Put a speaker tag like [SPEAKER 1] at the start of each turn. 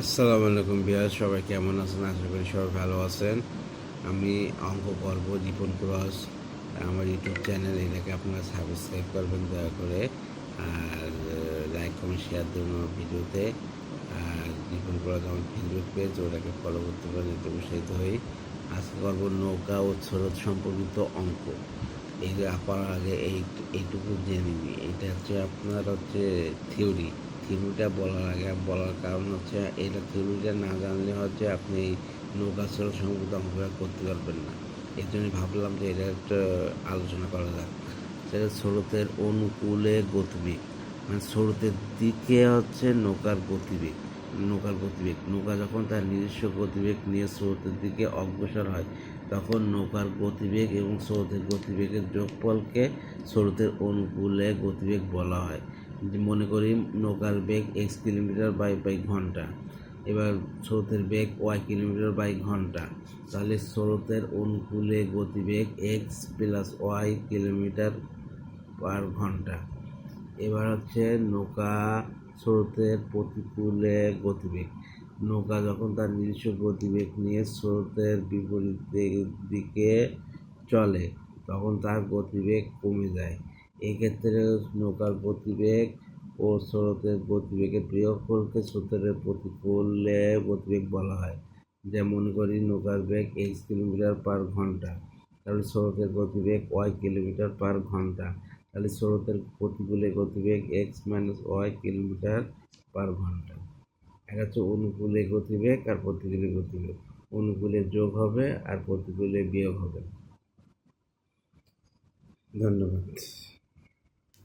[SPEAKER 1] আসসালামু আলাইকুম বিহার সবাই কেমন আছেন? আশা করি সবাই ভালো আছেন। আমি অঙ্ক গর্ব রিপন ক্রস, আমার ইউটিউব চ্যানেল এটাকে আপনারা সাবস্ক্রাইব করবেন দয়া করে। আর লাইক কমেন্ট শেয়ার দেবেন আমার ভিডিওতে। আর রিপন ক্রস আমার ফেসবুক পেজ ওটাকে ফলো করতে পারেন, এতে উৎসাহিত হই। আজকে করব নৌকা ও স্রোত সম্পর্কিত অঙ্ক। এই করার আগে এই, এইটুকু জেনে নিবি এটা হচ্ছে আপনার হচ্ছে থিওরি থিওরিটা বলার আগে বলার কারণ হচ্ছে, এটা থিওরিটা না জানলে হচ্ছে আপনি নৌকা স্রোত সম্পর্কিত অঙ্কটা করতে পারবেন না। এই জন্য ভাবলাম যে এটা একটা আলোচনা করা যাক। সেটা স্রোতের অনুকূলে গতিবেগ। মানে স্রোতের দিকে হচ্ছে নৌকার গতিবেগ। নৌকার গতিবেগ। নৌকা যখন তার নিজস্ব গতিবেগ নিয়ে স্রোতের দিকে অগ্রসর হয়, তখন নৌকার গতিবেগ এবং স্রোতের গতিবেগের যোগফলকে স্রোতের অনুকূলে গতিবেগ বলা হয়। মনে করি নৌকার বেগ এক্স কিলোমিটার বাই বাই ঘণ্টা। এবার স্রোতের বেগ ওয়াই কিলোমিটার বাই ঘণ্টা। তাহলে স্রোতের অনুকূলে গতিবেগ X plus Y kilometre per ঘণ্টা। এবার হচ্ছে নৌকা স্রোতের প্রতিকূলে গতিবেগ। নৌকা যখন তার নিজস্ব গতিবেগ নিয়ে স্রোতের বিপরীত দিক- চলে, তখন তার গতিবেগ কমে যায়। এক্ষেত্রে নৌকার গতিবেগ ও স্রোতের গতিবেগের বিয়োগফলকে স্রোতের প্রতিকূলে গতিবেগ বলা হয়। যেমন মনে করি নৌকার বেগ এক্স কিলোমিটার পার ঘণ্টা, তাহলে স্রোতের গতিবেগ ওয়াই কিলোমিটার পার ঘণ্টা, তাহলে স্রোতের প্রতিকূলে গতিবেগ X minus Y kilometre per ঘণ্টা। এক হচ্ছে অনুকূলে গতিবেগ আর প্রতিকূলে গতিবেগ। অনুকূলে যোগ হবে আর প্রতিকূলে বিয়োগ হবে। ধন্যবাদ।